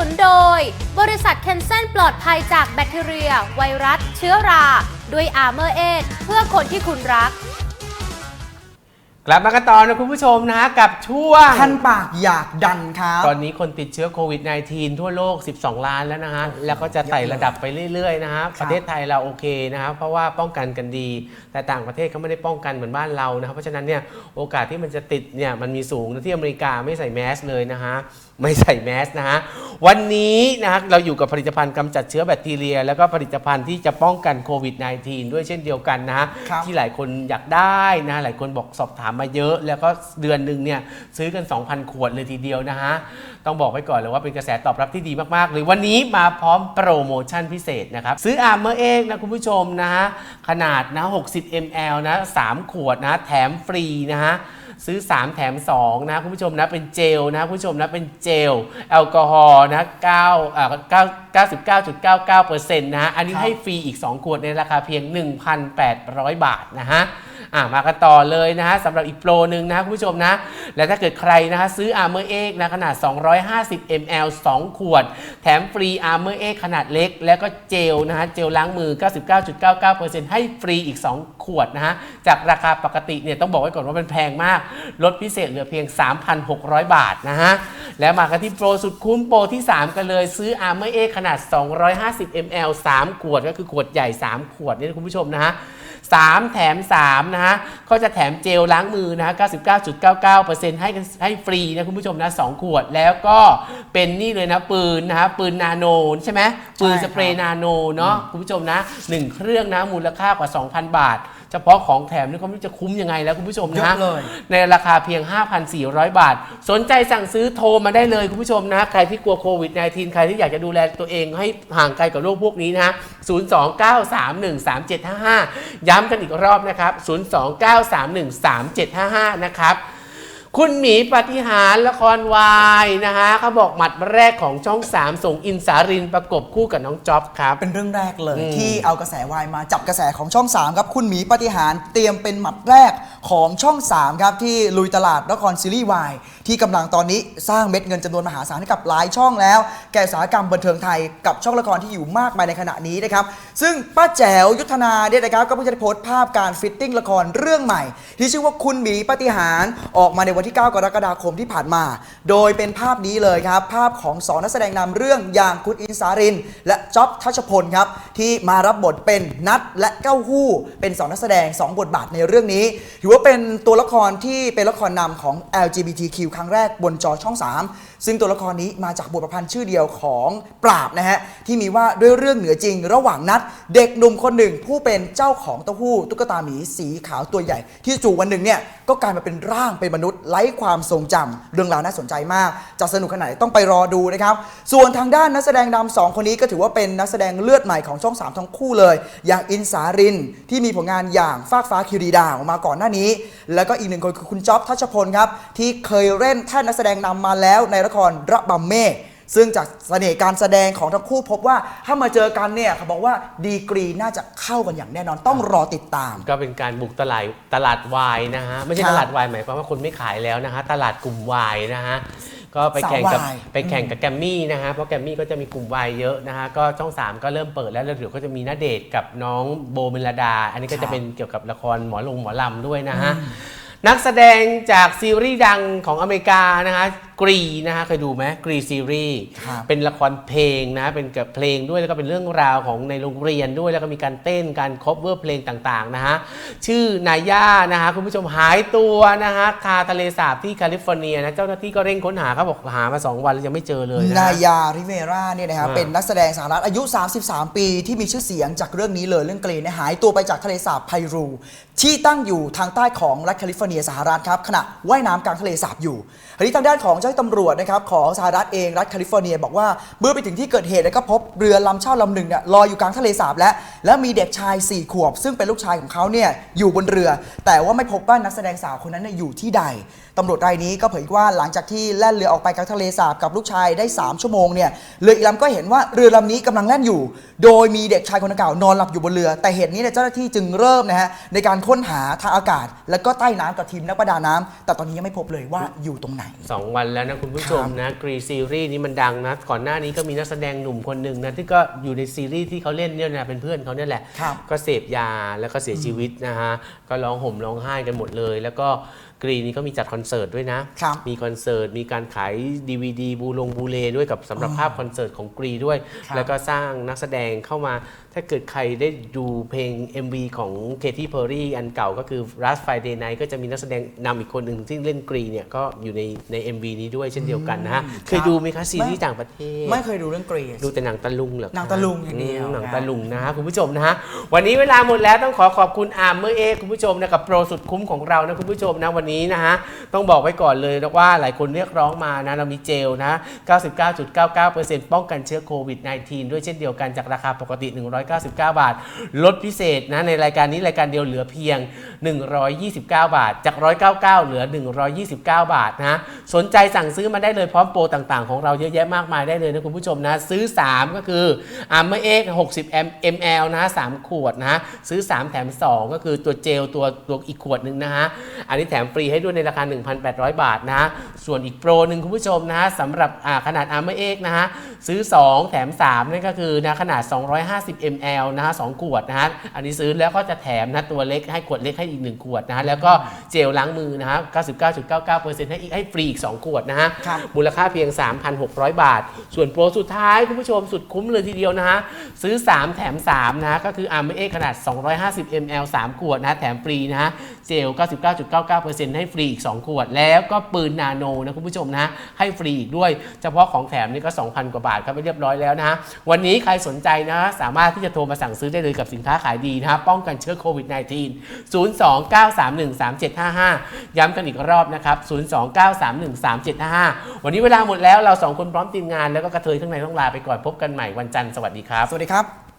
นุนโดย บริษัทเคนเซนปลอดภัยจากแบคทีเรีย ไวรัส เชื้อรา ด้วยอาร์เมอร์เอเพื่อคนที่คุณรัก กลับมากันต่อนะคุณผู้ชมนะกับช่วงคันปากอยากดันครับ ตอนนี้คนติดเชื้อโควิด -19 ทั่วโลก 12 ล้านแล้วนะฮะ แล้วก็จะไต่ระดับไปเรื่อยๆนะฮะครับประเทศไทยเราโอเคนะครับ เพราะว่าป้องกันกันดี แต่ต่างประเทศเขาไม่ได้ป้องกันเหมือนบ้านเรานะครับ เพราะฉะนั้นเนี่ยโอกาสที่มันจะติดเนี่ยมันมีสูงนะที่อเมริกาไม่ใส่แมสเลยนะฮะ ไม่ใส่แมสนะฮะ วันนี้นะฮะเราอยู่กับผลิตภัณฑ์กำจัดเชื้อแบคทีเรีย แล้วก็ผลิตภัณฑ์ที่จะป้องกันโควิด -19 ด้วยเช่นเดียวกันนะฮะ ครับที่หลายคนอยากได้นะหลายคนบอกสอบถามมาเยอะ แล้วก็เดือนหนึ่งเนี่ยซื้อกัน 2,000 ขวดเลยทีเดียวนะฮะ ต้องบอกไว้ก่อนเลยว่าเป็นกระแสตอบรับที่ดีมากๆเลยวันนี้มาพร้อมโปรโมชั่นพิเศษนะครับ ซื้ออาร์เมอร์เองนะคุณผู้ชมนะฮะ ขนาดนะ 60 ml นะ 3 ขวดนะแถมฟรีนะฮะ ซื้อ 3 แถม 2 นะคุณผู้ชมนะเป็นเจลนะคุณผู้ชมนะเป็นเจลแอลกอฮอล์นะ9อ่า99.99%นะฮะอันนี้ให้ฟรีอีก 2 ขวดในราคาเพียง 1,800 บาทนะฮะ อะมากันต่อเลยนะฮะสำหรับอีกโปรหนึ่งนะคุณผู้ชมนะ และถ้าเกิดใครนะฮะซื้อ Armor X นะขนาด 250 ml 2 ขวด แถมฟรี Armor X ขนาดเล็ก แล้วก็เจลนะฮะเจลล้างมือ 99.99%ให้ฟรีอีก 2 ขวดนะฮะจากราคาปกติเนี่ยต้องบอกไว้ก่อนว่ามันแพงมากลดพิเศษเหลือเพียง 3,600 บาทนะฮะแล้วมากันที่โปรสุดคุ้มโปรที่ 3 กันเลยซื้อ Armor X ขนาด 250 ml 3 ขวดก็คือขวดใหญ่ 3 ขวดนี่คุณผู้ชมนะฮะ 3 แถม 3 นะฮะก็จะแถมเจลล้างมือนะฮะ99.99%ให้กันให้ฟรีนะคุณผู้ชมนะ 2 ขวดแล้วก็เป็นนี่เลยนะปืนนะฮะปืนนาโนใช่ไหมปืนสเปรย์นาโนเนาะคุณผู้ชมนะ 1 เครื่องนะมูลค่ากว่า 2,000 บาท เฉพาะของแถมนี่ก็ไม่รู้จะคุ้มยังไงแล้วคุณผู้ชมเยนะอะเลย ในราคาเพียง 5,400 บาท สนใจสั่งซื้อโทรมาได้เลยคุณผู้ชมนะ ใครที่กลัวโควิด -19 ใครที่อยากจะดูแลตัวเองให้ห่างไกลกับโรคพวกนี้นะ 029313755 ย้ำกันอีกรอบนะครับ 029313755 นะครับ คุณหมีปฏิหารละครวายนะฮะเขาบอกหมัดแรกของช่อง3ส่งอินสารินประกบคู่กับน้องจ๊อบครับ เป็นเรื่องแรกเลยอืมที่เอากระแสวายมาจับกระแสของช่อง 3 ครับ คุณหมีปฏิหารเตรียมเป็นหมัดแรกของช่อง 3 ครับ ที่ลุยตลาดละครซีรีส์วายที่กำลังตอนนี้สร้างเม็ดเงินจำนวนมหาศาลให้กับหลายช่องแล้ว แก่อุตสาหกรรมบันเทิงไทยกับช่องละครที่อยู่มากมายในขณะนี้นะครับซึ่งป้าแจ๋วยุทธนาเนี่ยนะครับก็เพิ่งจะได้โพสต์ภาพการฟิตติ้งละครเรื่องใหม่ ที่ชื่อว่าคุณหมีปฏิหารออกมาในวันที่ 9 กรกฎาคมที่ผ่านมา โดยเป็นภาพนี้เลยครับ ภาพของสองนักแสดงนำเรื่องอย่างคุณอินสาริน และจ๊อบทัชพลครับ ที่มารับบทเป็นนัดและเก้าหู้ เป็นสองนักแสดง 2 บทบาทในเรื่องนี้ ถือว่าเป็นตัวละครที่เป็นละครนำของ LGBTQ ครั้งแรกบนจอช่อง 3 ซึ่งตัวละครนี้มาจากบทประพันธ์ชื่อเดียวของปราบนะฮะที่มีว่าด้วยเรื่องเหนือจริง ระหว่างนัดเด็กหนุ่มคนหนึ่งผู้เป็นเจ้าของเต้าหู้ตุ๊กตาหมีสีขาวตัวใหญ่ ที่จู่วันหนึ่งเนี่ยก็กลายมาเป็นร่างเป็นมนุษย์ไร้ความทรงจำเรื่องราวน่าสนใจมาก จะสนุกขนาดไหนต้องไปรอดูนะครับส่วนทางด้านนักแสดงนำสองคนนี้ก็ถือว่าเป็นนักแสดงเลือดใหม่ของช่อง 3 ทั้งคู่เลย อย่างอินสารินที่มีผลงานอย่างฟากฟ้าคิรีดาวมาก่อนหน้านี้ แล้วก็อีกหนึ่งคนคือคุณจ๊อบทัชพลครับที่เคยเล่นแท่นนักแสดงนำมาแล้วในครระบำเมฆซึ่งจากเสน่ห์การแสดงของทั้งคู่พบว่าถ้ามาเจอกันเนี่ยเขาบอกว่าดีกรีน่าจะเข้ากันอย่างแน่นอนต้องรอติดตาม ก็เป็นการบุกตลาดตลาดวายนะฮะไม่ใช่ครับตลาดวายหมายความว่าคนไม่ขายแล้วนะฮะตลาดกลุ่มวายนะฮะก็ไปแข่งกับสาววาย ไปแข่งกับแกรมมี่นะฮะเพราะแกรมมี่ก็จะมีกลุ่มวายเยอะนะฮะก็ช่อง3ก็เริ่มเปิดแล้วแล้วเดี๋ยวก็จะมีนาเดทกับน้องโบเมลดา อันนี้ก็ครัจะบเป็นเกี่ยวกับละครหมอลงหมอลำด้วยนะฮะนักแสดงจากซีรีส์ดังของอเมริกานะฮะ กรีนะฮะเคยดูไหมกรีซีรีส์ครับเป็นละครเพลงนะเป็นกับเพลงด้วยแล้วก็เป็นเรื่องราวของในโรงเรียนด้วยแล้วก็มีการเต้นการคบเวอร์เพลงต่างๆนะฮะชื่อนายานะฮะคุณผู้ชมหายตัวนะฮะคาทะเลสาบที่แคลิฟอร์เนียนะเจ้าหน้าที่ก็เร่งค้นหาเขาบอกหามา 2 วันแล้วยังไม่เจอเลยนะนาฮะยาริเวราเนี่ยนะครับอ่าเป็นนักแสดงสหรัฐอายุ 33 ปีที่มีชื่อเสียงจากเรื่องนี้เลยเรื่องเกรนเนี่ยหายตัวไปจากทะเลสาบไพรู ที่ตั้งอยู่ทางใต้ของรัฐแคลิฟอร์เนียสหรัฐครับขณะว่ายน้ำกลางทะเลสาบอยู่ทีนี้ทางด้านของเจ้าหน้าตำรวจนะครับของสหรัฐเองรัฐแคลิฟอร์เนีย บอกว่าเมื่อไปถึงที่เกิดเหตุแล้วก็พบเรือลำเช่าลำหนึ่งเนี่ยลอยอยู่กลางทะเลสาบแล้วแล้วมีเด็กชาย 4 ขวบ ซึ่งเป็นลูกชายของเขาเนี่ยอยู่บนเรือ แต่ว่าไม่พบว่านักแสดงสาวคนนั้นเนี่ยอยู่ที่ใดตำรวจรายนี้ก็เผยว่าหลังจากที่แล่นเรือออกไปกลางทะเลสาบกับลูกชายได้ 3 ชั่วโมงเนี่ยเรืออีกลำก็เห็นว่าเรือลำนี้กำลังแล่นอยู่ โดยมีเด็กชายคนดังกล่าวนอนหลับอยู่บนเรือ แต่เหตุนี้เนี่ยเจ้าหน้าที่จึงเริ่มนะฮะในการค้นหาทางอากาศ แล้วก็ใต้น้ำกับทีมนักประดาน้ำแต่ตอนนี้ยังไม่พบเลยว่าอยู่ตรงไหนสองวันแล้วแล้วนะคุณผู้ชมนะกรีซีรีส์นี้มันดังนะก่อนหน้านี้ก็มีนักแสดงหนุ่มคนหนึ่งนะที่ก็อยู่ในซีรีส์ที่เขาเล่นเนี่ยนะเป็นเพื่อนเขาเนี่ยแหละครับก็เสพยาแล้วก็เสียชีวิตนะฮะก็ร้องห่มร้องไห้กันหมดเลย แล้วก็ กรีนี้ก็มีจัดคอนเสิร์ตด้วยนะ ครับมีคอนเสิร์ต มีการขาย DVD บูลงบูเลด้วยกับสำหรับภาพคอนเสิร์ตของกรีด้วย ครับแล้วก็สร้างนักแสดงเข้ามา ถ้าเกิดใครได้ดูเพลง MV ของเคที่เพอร์รี่อันเก่าก็คือ Last Friday Night ก็จะมีนักแสดงนำอีกคนหนึ่งที่เล่นกรีเนี่ยก็อยู่ในใน MV นี้ด้วยเช่นเดียวกันนะฮะ เคยดูไหมคะซีรีส์ต่างประเทศ ไม่เคยดูเรื่องเกรสดูแต่หนังตะลุงเหรอคะหนังตะลุงอย่างเดียวมหนังครับตะลุงนะฮะคุณผู้ชมนะฮะวันนี้เวลาหมดแล้วต้องขอขอบคุณอาร์มเมอร์เอคุณผู้ชมนะกับโปรสุดคุ้มของเรานะคุณผู้ชมนะวันนี้นะฮะ ต้องบอกไว้ก่อนเลยนะว่าหลายคนเรียกร้องมานะเรามีเจลนะ 99.99%ป้องกันเชื้อโควิด -19 ด้วยเช่นเดียวกันจากราคาปกติ 199 บาท ลดพิเศษนะในรายการนี้รายการเดียวเหลือเพียง 129 บาท จาก 199 เหลือ 129 บาทนะสนใจสั่งซื้อมาได้เลยพร้อมโปรต่างๆ ของเราเยอะแยะมากมายได้เลยนะคุณผู้ชมนะ ซื้อ 3 ก็คืออาร์เมอเอ็ก60 ml นะ3ขวดนะซื้อ 3 แถม 2 ก็คือตัวเจลตัวตัวอีกขวดหนึ่งนะฮะอันนี้แถมฟรีให้ด้วยในราคา 1,800 บาทนะ ส่วนอีกโปรหนึ่งคุณผู้ชมนะสำหรับขนาดอาร์เมเอกนะฮะ ซื้อ 2 แถม 3 นั่นก็คือนะขนาด 250 ml นะฮะ2ขวดนะฮะอันนี้ซื้อแล้วก็จะแถมนะตัวเล็กให้ขวดเล็กให้อีก 1 ขวดนะฮะแล้วก็เจลล้างมือนะฮะ99.99%ให้อีกให้ฟรีอีก 2 ขวดนะฮะครับมูลค่าเพียง 3,600 บาท ส่วนโปรสุดท้าย คุณผู้ชมสุดคุ้มเลยทีเดียวนะฮะซื้อ 3 แถม 3 นะฮะก็คืออาร์มเอขนาด 250 ml 3 ขวดนะฮะแถมฟรีนะฮะเจล 99.99%ให้ฟรีอีก 2 ขวด แล้วก็ปืนนาโนนะคุณผู้ชมนะให้ฟรีอีกด้วย เฉพาะของแถมนี่ก็ 2,000 กว่าบาทครับไปเรียบร้อยแล้วนะฮะวันนี้ใครสนใจนะสามารถที่จะโทรมาสั่งซื้อได้เลยกับสินค้าขายดีนะฮะป้องกันเชื้อโควิด -19 029313755 ย้ำกันอีกรอบนะครับ 029313755 วันนี้เวลาหมดแล้วเราสองคนพร้อมทีมงานแล้วก็กระเทยข้างในต้องลาไปก่อนพบกันใหม่วันจันทร์สวัสดีครับ สวัสดีครับ